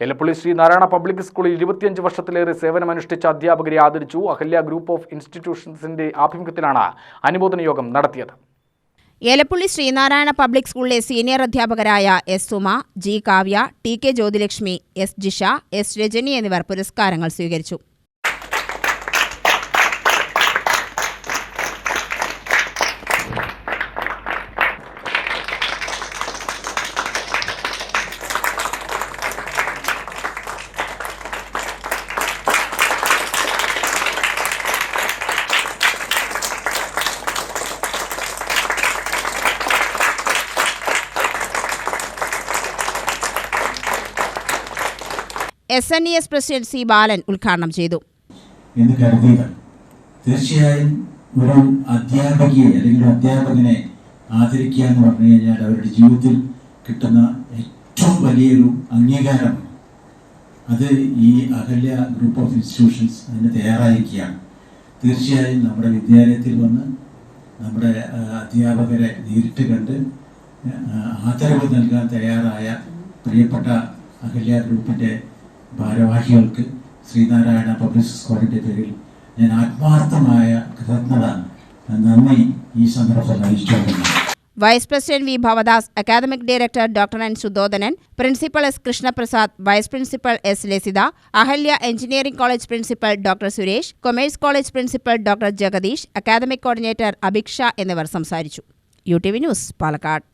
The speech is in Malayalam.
എലപ്പള്ളി ശ്രീനാരായണ പബ്ലിക് സ്കൂളിൽ ഇരുപത്തിയഞ്ച് വർഷത്തിലേറെ സേവനമനുഷ്ഠിച്ച അധ്യാപകരെ ആദരിച്ചു അഹല്യ ഗ്രൂപ്പ് ഓഫ് ഇൻസ്റ്റിറ്റ്യൂഷൻസിന്റെ ആഭിമുഖ്യത്തിലാണ് അനുമോദന യോഗം നടത്തിയത്. ഏലപ്പുള്ളി ശ്രീനാരായണ പബ്ലിക് സ്കൂളിലെ സീനിയർ അധ്യാപകരായ S Suma G Kavya T K Jyothilakshmi S Jisha S Rajani എന്നിവർ പുരസ്കാരങ്ങൾ സ്വീകരിച്ചു. S N E S president C Balan ഉദ്ഘാടനം ചെയ്തു. എന്ന് കരുതിയത് തീർച്ചയായും ഒരു അധ്യാപകയെ അല്ലെങ്കിൽ അധ്യാപകനെ ആദരിക്കുക എന്ന് പറഞ്ഞു കഴിഞ്ഞാൽ അവരുടെ ജീവിതത്തിൽ കിട്ടുന്ന ഏറ്റവും വലിയൊരു അംഗീകാരം അത് ഈ അഹല്യ ഗ്രൂപ്പ് ഓഫ് ഇൻസ്റ്റിറ്റ്യൂഷൻസ് അതിന് തയ്യാറായിരിക്കുകയാണ്. തീർച്ചയായും നമ്മുടെ വിദ്യാലയത്തിൽ വന്ന് നമ്മുടെ അധ്യാപകരെ നേരിട്ട് കണ്ട് ആദരവ് നൽകാൻ തയ്യാറായ പ്രിയപ്പെട്ട അഹല്യ ഗ്രൂപ്പിന്റെ ഭാരവാഹികൾക്ക് ശ്രീനാരായണ പബ്ലിക് സ്കൂളിന്റെ പേരിൽ ഞാൻ ആത്മാർത്ഥമായ കൃതജ്ഞത നന്ദി ഈ സന്ദർഭത്തിൽ അറിയിച്ചുകൊള്ളുന്നു. Vice president V Bhavadas academic director doctor N Sudhodanan principal S Krishnaprasad vice principal S Lasitha Ahalya engineering college principal doctor Suresh commerce college principal doctor Jagadeesh academic coordinator Abhiksha എന്നിവർ സംസാരിച്ചു. U T V news Palakkad.